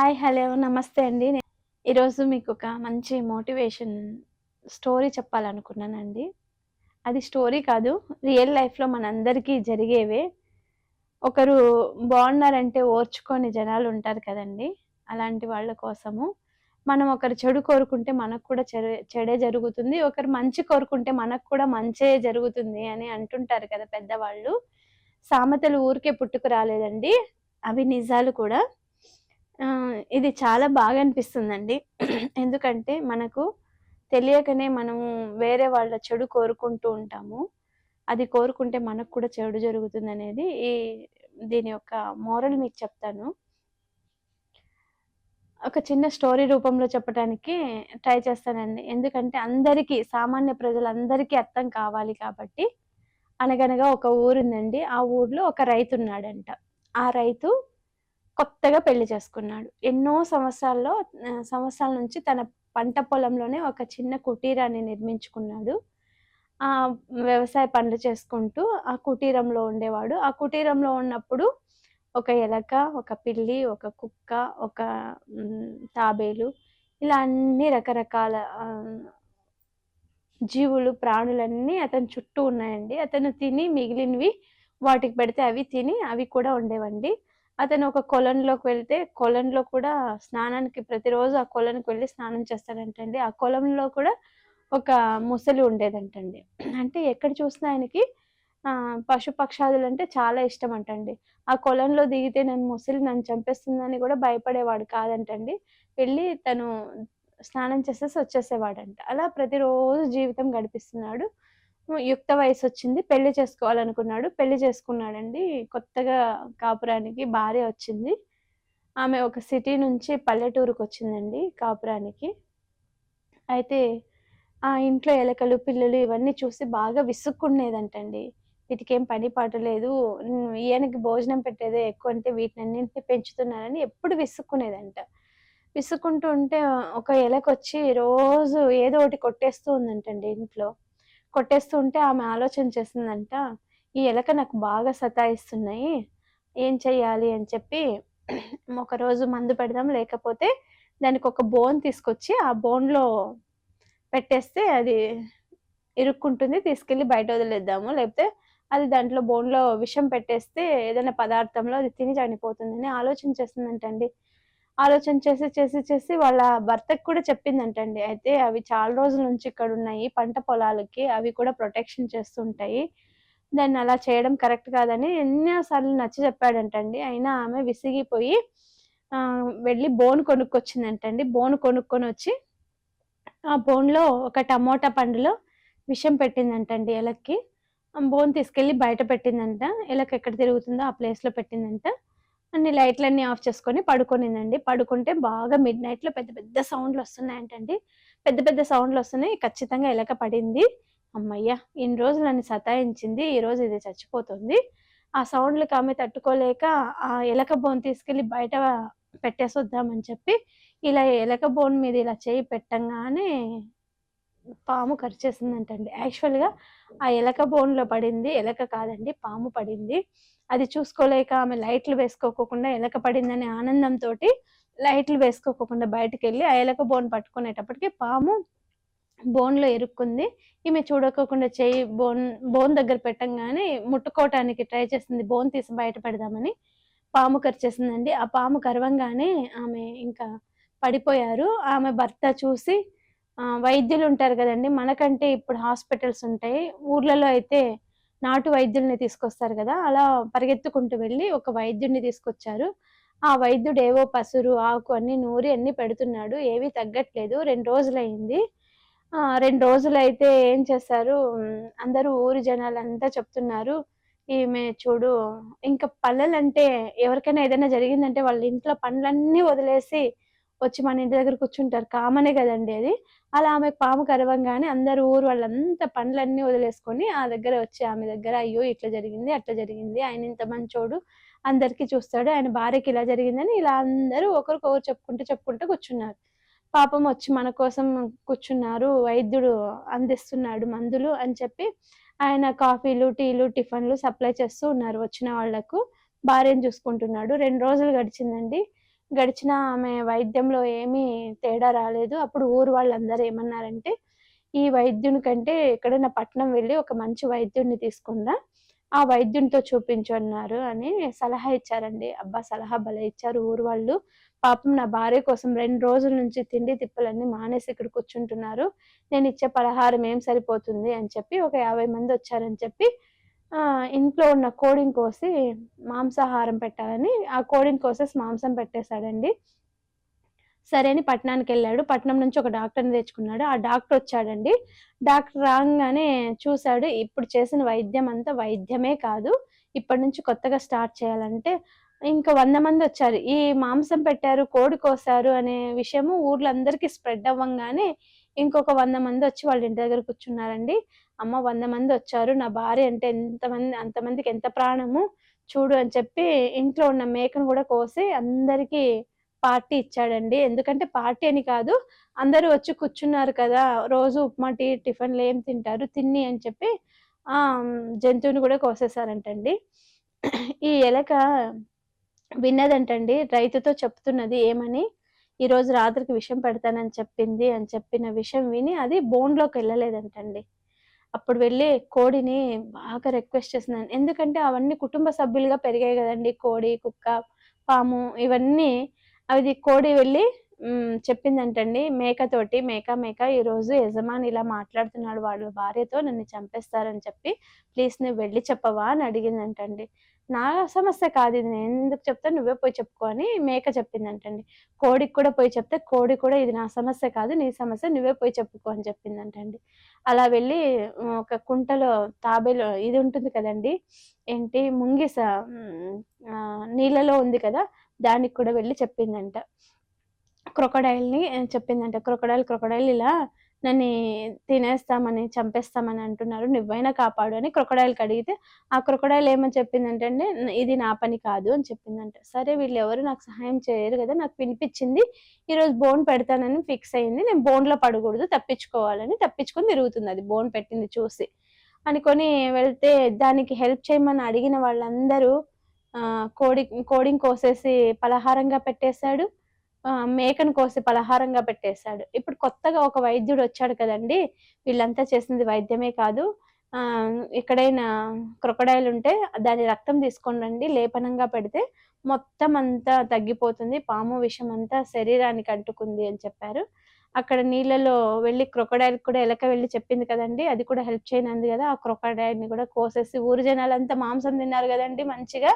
Hi hello నమస్తే అండి. ఈరోజు మీకు ఒక మంచి మోటివేషన్ స్టోరీ చెప్పాలనుకున్నానండి. అది స్టోరీ కాదు రియల్ లైఫ్లో మనందరికీ జరిగేవే. ఒకరు బాగున్నారంటే ఓర్చుకొని జనాలు ఉంటారు కదండి అలాంటి వాళ్ళ కోసము. మనం ఒకరు చెడు కోరుకుంటే మనకు కూడా చెడే జరుగుతుంది. ఒకరు మంచి కోరుకుంటే మనకు కూడా మంచే జరుగుతుంది అని అంటుంటారు కదా పెద్దవాళ్ళు. సామెతలు ఊరికే పుట్టుకు రాలేదండి. అవి నిజాలు కూడా. ఇది చాలా బాగా అనిపిస్తుందండి ఎందుకంటే మనకు తెలియకనే మనము వేరే వాళ్ళ చెడు కోరుకుంటూ ఉంటాము. అది కోరుకుంటే మనకు కూడా చెడు జరుగుతుంది అనేది ఈ దీని యొక్క మోరల్ మీకు చెప్తాను. ఒక చిన్న స్టోరీ రూపంలో చెప్పడానికి ట్రై చేస్తానండి. ఎందుకంటే అందరికీ సామాన్య ప్రజలందరికీ అర్థం కావాలి కాబట్టి అనగనగా ఒక ఊరుందండి. ఆ ఊర్లో ఒక రైతు ఉన్నాడంట ఆ రైతు కొత్తగా పెళ్ళి చేసుకున్నాడు. ఎన్నో సంవత్సరాల్లో సంవత్సరాల నుంచి తన పంట పొలంలోనే ఒక చిన్న కుటీరాన్ని నిర్మించుకున్నాడు. ఆ వ్యవసాయ పనులు చేసుకుంటూ ఆ కుటీరంలో ఉండేవాడు. ఆ కుటీరంలో ఉన్నప్పుడు ఒక ఎలక ఒక పిల్లి ఒక కుక్క ఒక తాబేలు ఇలా అన్ని రకరకాల జీవులు ప్రాణులన్నీ అతని చుట్టూ ఉన్నాయండి. అతను తిని మిగిలినవి వాటికి పెడితే అవి తిని అవి కూడా ఉండేవండి. అతను ఒక కొలంలోకి వెళ్తే కొలంలో కూడా స్నానానికి ప్రతిరోజు ఆ కొలంకి వెళ్ళి స్నానం చేస్తాడంటండి. ఆ కొలంలో కూడా ఒక ముసలి ఉండేదంటండి. అంటే ఎక్కడ చూసినా ఆయనకి ఆ పశుపక్షాదులు అంటే చాలా ఇష్టం అంటండి. ఆ కొలంలో దిగితే నన్ను ముసలి నన్ను చంపేస్తుందని కూడా భయపడేవాడు కాదంటండి. వెళ్ళి తను స్నానం చేసేసి వచ్చేసేవాడంట. అలా ప్రతిరోజు జీవితం గడిపిస్తున్నాడు. యుక్త వయసు వచ్చింది పెళ్ళి చేసుకోవాలనుకున్నాడు. పెళ్ళి చేసుకున్నాడండి. కొత్తగా కాపురానికి భార్య వచ్చింది. ఆమె ఒక సిటీ నుంచి పల్లెటూరుకు వచ్చిందండి కాపురానికి. అయితే ఆ ఇంట్లో ఎలకలు పిల్లలు ఇవన్నీ చూసి బాగా విసుక్కునేదంటండి వీటికేం పని పాట లేదు. ఈయనకి భోజనం పెట్టేదే ఎక్కువ అంటే వీటినన్నింటినీ పెంచుతున్నారని ఎప్పుడు విసుక్కునేదంట. విసుక్కుంటూ ఉంటే ఒక ఎలకొచ్చి రోజు ఏదో ఒకటి కొట్టేస్తూ ఉందంటండి ఇంట్లో. కొట్టేస్తూ ఉంటే ఆమె ఆలోచన చేసిందంట ఈ ఎలక నాకు బాగా సతాయిస్తున్నాయి ఏం చెయ్యాలి? అని చెప్పి ఒకరోజు మందు పెడదాం లేకపోతే దానికి ఒక బోన్ తీసుకొచ్చి ఆ బోన్లో పెట్టేస్తే అది ఇరుక్కుంటుంది తీసుకెళ్ళి బయట వదిలేద్దాము. లేకపోతే అది దాంట్లో బోన్లో విషం పెట్టేస్తే ఏదైనా పదార్థంలో అది తిని చనిపోతుందని ఆలోచన చేసిందంటండి. ఆలోచన చేసి చేసి చేసి వాళ్ళ భర్తకు కూడా చెప్పిందంటండి. అయితే అవి చాలా రోజుల నుంచి ఇక్కడ ఉన్నాయి పంట పొలాలకి అవి కూడా ప్రొటెక్షన్ చేస్తుంటాయి. దాన్ని అలా చేయడం కరెక్ట్ కాదని ఎన్నోసార్లు నచ్చి చెప్పాడంటండి. అయినా ఆమె విసిగిపోయి వెళ్ళి బోన్ కొనుక్కొచ్చిందంటండి. బోన్ కొనుక్కొని వచ్చి ఆ బోన్లో ఒక టమోటా పండులో విషం పెట్టిందంటండి ఎలక్కి. ఆ బోన్ తీసుకెళ్ళి బయట పెట్టిందంట. ఎలక్ ఎక్కడ తిరుగుతుందో ఆ ప్లేస్లో పెట్టిందంట. అన్ని లైట్లన్నీ ఆఫ్ చేసుకొని పడుకొనిందండి. పడుకుంటే బాగా మిడ్ నైట్లో పెద్ద పెద్ద సౌండ్లు వస్తున్నాయంటండి. పెద్ద పెద్ద సౌండ్లు వస్తున్నాయి. ఖచ్చితంగా ఎలక పడింది. అమ్మయ్య! ఇన్ని రోజులు నన్ను సతాయించింది. ఈ రోజు ఇది చచ్చిపోతుంది. ఆ సౌండ్లకు ఆమె తట్టుకోలేక ఆ ఎలక బోన్ తీసుకెళ్ళి బయట పెట్టేసి వద్దామని చెప్పి ఇలా ఎలక బోన్ మీద ఇలా చేయి పెట్టంగానే పాము కరిచేసిందంటండి. యాక్చువల్గా ఆ ఎలక బోన్లో పడింది. ఎలక కాదండి పాము పడింది. అది చూసుకోలేక ఆమె లైట్లు వేసుకోకుండా ఎలక పడిందనే ఆనందంతో లైట్లు వేసుకోకుండా బయటకు వెళ్ళి ఆ ఎలక బోన్ పట్టుకునేటప్పటికి పాము బోన్లో ఇరుక్కుంది. ఈమె చూడకోకుండా చేయి బోన్ బోన్ దగ్గర పెట్టంగానే ముట్టుకోవటానికి ట్రై చేసింది బోన్ తీసి బయట పెడదామని పాము కరిచేసిందండి. ఆ పాము కరవంగానే ఆమె ఇంకా పడిపోయారు. ఆమె భర్త చూసి వైద్యులు ఉంటారు కదండి మనకంటే ఇప్పుడు హాస్పిటల్స్ ఉంటాయి. ఊర్లలో అయితే నాటు వైద్యుల్ని తీసుకొస్తారు కదా అలా పరిగెత్తుకుంటూ వెళ్ళి ఒక వైద్యుడిని తీసుకొచ్చారు. ఆ వైద్యుడు ఏవో పసురు ఆకు అన్ని నూరి అన్ని పెడుతున్నాడు ఏవి తగ్గట్లేదు. రెండు రోజులైంది. రెండు రోజులైతే ఏం చేశారు అందరూ ఊరి జనాలంతా చెప్తున్నారు ఈమె చూడు ఇంకా పల్లెలంటే ఎవరికైనా ఏదైనా జరిగిందంటే వాళ్ళ ఇంట్లో పనులన్నీ వదిలేసి వచ్చి మన ఇంటి దగ్గర కూర్చుంటారు. కామనే కదండి అది. అలా ఆమె పాము కరవంగానే అందరు ఊరు వాళ్ళంతా పనులన్నీ వదిలేసుకొని ఆ దగ్గర వచ్చి ఆమె దగ్గర అయ్యో ఇట్లా జరిగింది అట్లా జరిగింది ఆయన ఇంత మంచోడు అందరికీ చూస్తాడు ఆయన భార్యకి ఇలా జరిగిందని ఇలా అందరూ ఒకరికొకరు చెప్పుకుంటూ చెప్పుకుంటూ కూర్చున్నారు. పాపం వచ్చి మన కోసం కూర్చున్నారు వైద్యుడు అందిస్తున్నాడు మందులు అని చెప్పి ఆయన కాఫీలు టీలు టిఫిన్లు సప్లై చేస్తూ ఉన్నారు. వచ్చిన వాళ్ళకు భార్యను చూసుకుంటున్నాడు. రెండు రోజులు గడిచిందండి. గడిచిన ఆమె వైద్యంలో ఏమీ తేడా రాలేదు. అప్పుడు ఊరు వాళ్ళందరూ ఏమన్నారంటే ఈ వైద్యుని కంటే ఎక్కడైనా పట్నం వెళ్ళి ఒక మంచి వైద్యుడిని తీసుకుందా? ఆ వైద్యునితో చూపించు అన్నారు అని సలహా ఇచ్చారండి. అబ్బా సలహా భలే ఇచ్చారు ఊరు వాళ్ళు. పాపం నా భార్య కోసం రెండు రోజుల నుంచి తిండి తిప్పలన్నీ మానేసి ఇక్కడ కూర్చుంటున్నారు. నేను ఇచ్చే పలహారం ఏం సరిపోతుంది అని చెప్పి ఒక యాభై మంది వచ్చారని చెప్పి ఇంట్లో ఉన్న కోడిని కోసి మాంసాహారం పెట్టాలని ఆ కోడిని కోసేసి మాంసం పెట్టేశాడండి. సరే అని పట్టణానికి వెళ్ళాడు. పట్నం నుంచి ఒక డాక్టర్ని తెచ్చుకున్నాడు. ఆ డాక్టర్ వచ్చాడండి. డాక్టర్ రాగానే చూశాడు ఇప్పుడు చేసిన వైద్యం అంతా వైద్యమే కాదు ఇప్పటి నుంచి కొత్తగా స్టార్ట్ చేయాలంటే ఇంకా వంద మంది వచ్చారు. ఈ మాంసం పెట్టారు కోడి కోసారు అనే విషయము ఊర్లో అందరికీ స్ప్రెడ్ అవ్వంగానే ఇంకొక వంద మంది వచ్చి వాళ్ళ ఇంటి దగ్గర కూర్చున్నారండి. అమ్మ వంద మంది వచ్చారు నా భార్య అంటే ఎంతమంది అంతమందికి ఎంత ప్రాణము చూడు అని చెప్పి ఇంట్లో ఉన్న మేకను కూడా కోసి అందరికీ పార్టీ ఇచ్చాడండి. ఎందుకంటే పార్టీ అని కాదు అందరూ వచ్చి కూర్చున్నారు కదా రోజు ఉప్మా టీ టిఫిన్లు ఏం తింటారు తిన్ని అని చెప్పి ఆ జంతువుని కూడా కోసేసారంటండి ఈ ఎలక విన్నదంటండి రైతుతో చెప్తున్నది ఏమని ఈరోజు రాత్రికి విషం పెడతానని చెప్పింది అని చెప్పిన విషయం విని అది బోన్లోకి వెళ్ళలేదంటండి. అప్పుడు వెళ్ళి కోడిని బాగా రిక్వెస్ట్ చేస్తున్నాను. ఎందుకంటే అవన్నీ కుటుంబ సభ్యులుగా పెరిగాయి కదండి. కోడి కుక్క పాము ఇవన్నీ. అది కోడి వెళ్ళి చెప్పిందంటండి మేకతోటి మేక మేక ఈరోజు యజమాని ఇలా మాట్లాడుతున్నాడు వాళ్ళ భార్యతో నన్ను చంపేస్తారని చెప్పి ప్లీజ్ నువ్వు వెళ్ళి చెప్పవా? అని అడిగిందంటండి. నా సమస్య కాదు ఇది నేను ఎందుకు చెప్తా? నువ్వే పోయి చెప్పుకో అని మేక చెప్పిందంటండి. కోడికి కూడా పోయి చెప్తే కోడి కూడా ఇది నా సమస్య కాదు నీ సమస్య నువ్వే పోయి చెప్పుకో అని చెప్పిందంటండి. అలా వెళ్ళి ఒక కుంటలో తాబేలో ఇది ఉంటుంది కదండి ఏంటి ముంగిస నీళ్ళలో ఉంది కదా దానికి కూడా వెళ్ళి చెప్పిందంట. క్రొకడైల్ని చెప్పిందంట. క్రొకడైల్ క్రొకడైల్ ఇలా నన్ను తినేస్తామని చంపేస్తామని అంటున్నారు. నువ్వైనా కాపాడు అని క్రొకడైల్కి అడిగితే ఆ క్రొకడైల్ ఏమని చెప్పిందంటే ఇది నా పని కాదు అని చెప్పిందంట. సరే వీళ్ళు ఎవరు? నాకు సహాయం చేయరు కదా నాకు వినిపించింది. ఈరోజు బోన్ పెడతానని ఫిక్స్ అయింది. నేను బోన్లో పడకూడదు తప్పించుకోవాలని తప్పించుకొని తిరుగుతుంది. అది బోన్ పెట్టింది చూసి అనుకొని వెళ్తే దానికి హెల్ప్ చేయమని అడిగిన వాళ్ళందరూ కోడి కోడిని కోసేసి పలహారంగా పెట్టేశాడు. మేకను కోసి పలహారంగా పెట్టేశాడు. ఇప్పుడు కొత్తగా ఒక వైద్యుడు వచ్చాడు కదండి. వీళ్ళంతా చేసింది వైద్యమే కాదు. ఎక్కడైనా క్రొకడైల్ ఉంటే దాని రక్తం తీసుకొని రండి లేపనంగా పెడితే మొత్తం అంతా తగ్గిపోతుంది. పాము విషం అంతా శరీరానికి అంటుకుంది అని చెప్పారు. అక్కడ నీళ్ళలో వెళ్ళి క్రొకడైల్ కూడా ఎలక వెళ్ళి చెప్పింది కదండి. అది కూడా హెల్ప్ చేయనంది కదా. ఆ క్రొకడైల్ని కూడా కోసేసి ఊరు జనాలంతా మాంసం తిన్నారు కదండి మంచిగా.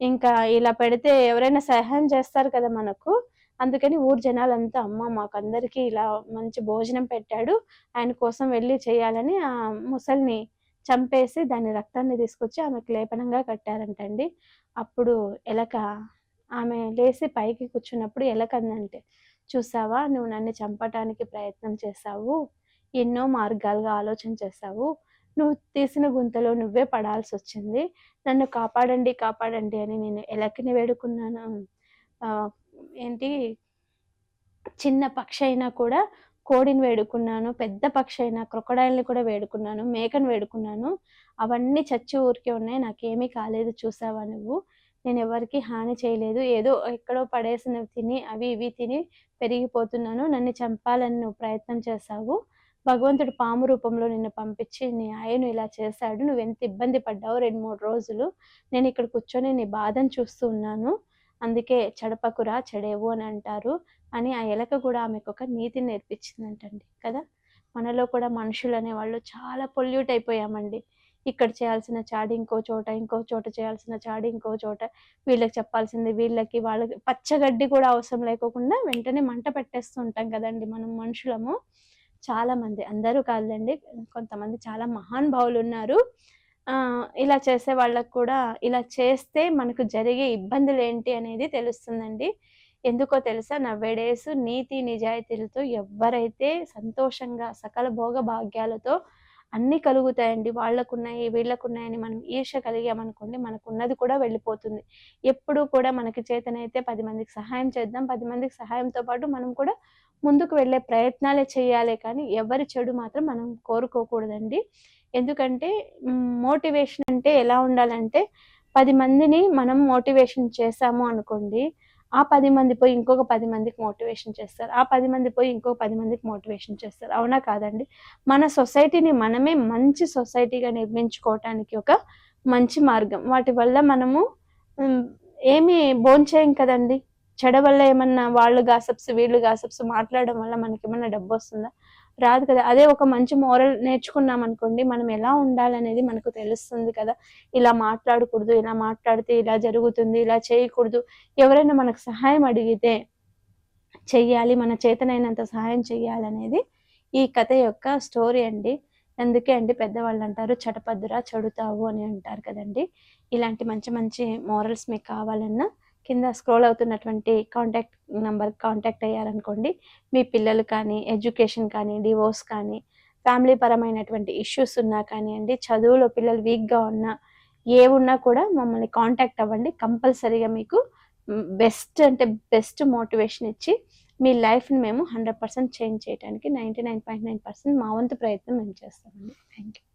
ఇంకా ఇలా పెడితే ఎవరైనా సహాయం చేస్తారు కదా మనకు. అందుకని ఊరు జనాలంతా అమ్మ మాకందరికీ ఇలా మంచి భోజనం పెట్టాడు. ఆయన కోసం వెళ్ళి చేయాలని ఆ ముసల్ని చంపేసి దాని రక్తాన్ని తీసుకొచ్చి ఆమెకు లేపనంగా కట్టారంటండి. అప్పుడు ఎలక ఆమె లేచి పైకి కూర్చున్నప్పుడు ఎలకందంటే చూసావా నువ్వు నన్ను చంపటానికి ప్రయత్నం చేశావు. ఎన్నో మార్గాలుగా ఆలోచన చేశావు. నువ్వు తీసిన గుంతలో నువ్వే పడాల్సి వచ్చింది. నన్ను కాపాడండి కాపాడండి అని నేను ఎలకిని వేడుకున్నాను. ఏంటి చిన్న పక్షి అయినా కూడా కోడిని వేడుకున్నాను పెద్ద పక్షి అయినా క్రొకడాయిల్ని కూడా వేడుకున్నాను మేకను వేడుకున్నాను. అవన్నీ చచ్చి ఊరికే ఉన్నాయి నాకేమీ కాలేదు చూసావా నువ్వు? నేను ఎవరికి హాని చేయలేదు. ఏదో ఎక్కడో పడేసినవి తిని అవి ఇవి తిని పెరిగిపోతున్నాను. నన్ను చంపాలని నువ్వు ప్రయత్నం చేశావు. భగవంతుడు పాము రూపంలో నిన్ను పంపించి నీ ఆయను ఇలా చేశాడు. నువ్వు ఎంత ఇబ్బంది పడ్డావు రెండు మూడు రోజులు? నేను ఇక్కడ కూర్చొని నీ బాధను చూస్తూ ఉన్నాను. అందుకే చెడపకురా చెడేవు అని అంటారు. అని ఆ ఎలక కూడా ఆమెకు ఒక నీతిని నేర్పించిందంటండి కదా? మనలో కూడా మనుషులు అనేవాళ్ళు చాలా పొల్యూట్ అయిపోయామండి. ఇక్కడ చేయాల్సిన చాడి ఇంకో చోట ఇంకో చోట చేయాల్సిన చాడి ఇంకో చోట. వీళ్ళకి చెప్పాల్సింది వీళ్ళకి వాళ్ళకి పచ్చగడ్డి కూడా అవసరం లేకోకుండా వెంటనే మంట పెట్టేస్తూ ఉంటాం కదండి మనం మనుషులము. చాలామంది అందరూ కాదండి కొంతమంది చాలా మహానుభావులు ఉన్నారు. ఇలా చేసే వాళ్ళకు కూడా ఇలా చేస్తే మనకు జరిగే ఇబ్బందులు ఏంటి అనేది తెలుస్తుందండి. ఎందుకో తెలుసా? నవ్వేడేసు నీతి నిజాయితీలతో ఎవరైతే సంతోషంగా సకల భోగ భాగ్యాలతో అన్నీ కలుగుతాయండి. వాళ్ళకున్నాయి వీళ్ళకున్నాయని మనం ఈర్ష కలిగామనుకోండి మనకున్నది కూడా వెళ్ళిపోతుంది. ఎప్పుడు కూడా మనకి చేతనైతే పది మందికి సహాయం చేద్దాం పది మందికి సహాయంతో పాటు మనం కూడా ముందుకు వెళ్ళే ప్రయత్నాలే చేయాలి కానీ ఎవరి చెడు మాత్రం మనం కోరుకోకూడదండి. ఎందుకంటే మోటివేషన్ అంటే ఎలా ఉండాలంటే పది మందిని మనం మోటివేషన్ చేసాము అనుకోండి ఆ పది మంది పోయి ఇంకొక పది మందికి మోటివేషన్ చేస్తారు ఆ పది మంది పోయి ఇంకొక పది మందికి మోటివేషన్ చేస్తారు. అవునా కాదండి? మన సొసైటీని మనమే మంచి సొసైటీగా నిర్మించుకోవటానికి ఒక మంచి మార్గం. వాటి వల్ల మనము ఏమి భోంచేయం కదండి? చెడ వల్ల ఏమన్నా వాళ్ళు గాసప్స్ వీళ్ళు గాసప్స్ మాట్లాడడం వల్ల మనకి ఏమన్నా డబ్బు వస్తుందా? రాదు కదా. అదే ఒక మంచి మోరల్ నేర్చుకున్నాం అనుకోండి మనం ఎలా ఉండాలనేది మనకు తెలుస్తుంది కదా. ఇలా మాట్లాడకూడదు ఇలా మాట్లాడితే ఇలా జరుగుతుంది ఇలా చేయకూడదు. ఎవరైనా మనకు సహాయం అడిగితే చెయ్యాలి మన చేతనైనంత సహాయం చెయ్యాలనేది ఈ కథ యొక్క స్టోరీ అండి. అందుకే అండి పెద్దవాళ్ళు అంటారు చటపద్దురా చెడుతావు అని అంటారు కదండి. ఇలాంటి మంచి మంచి మోరల్స్ మీకు కావాలన్నా కింద స్క్రోల్ అవుతున్నటువంటి కాంటాక్ట్ నెంబర్ కాంటాక్ట్ అయ్యారనుకోండి మీ పిల్లలు కానీ ఎడ్యుకేషన్ కానీ డివోర్స్ కానీ ఫ్యామిలీ పరమైనటువంటి ఇష్యూస్ ఉన్నా కానివ్వండి చదువులో పిల్లలు వీక్గా ఉన్నా ఏ ఉన్నా కూడా మమ్మల్ని కాంటాక్ట్ అవ్వండి. కంపల్సరీగా మీకు బెస్ట్ అంటే బెస్ట్ మోటివేషన్ ఇచ్చి మీ లైఫ్ని మేము హండ్రెడ్ పర్సెంట్ చేంజ్ చేయడానికి ninety nine point nine percent మా వంతు ప్రయత్నం మేము చేస్తామండి. Thank you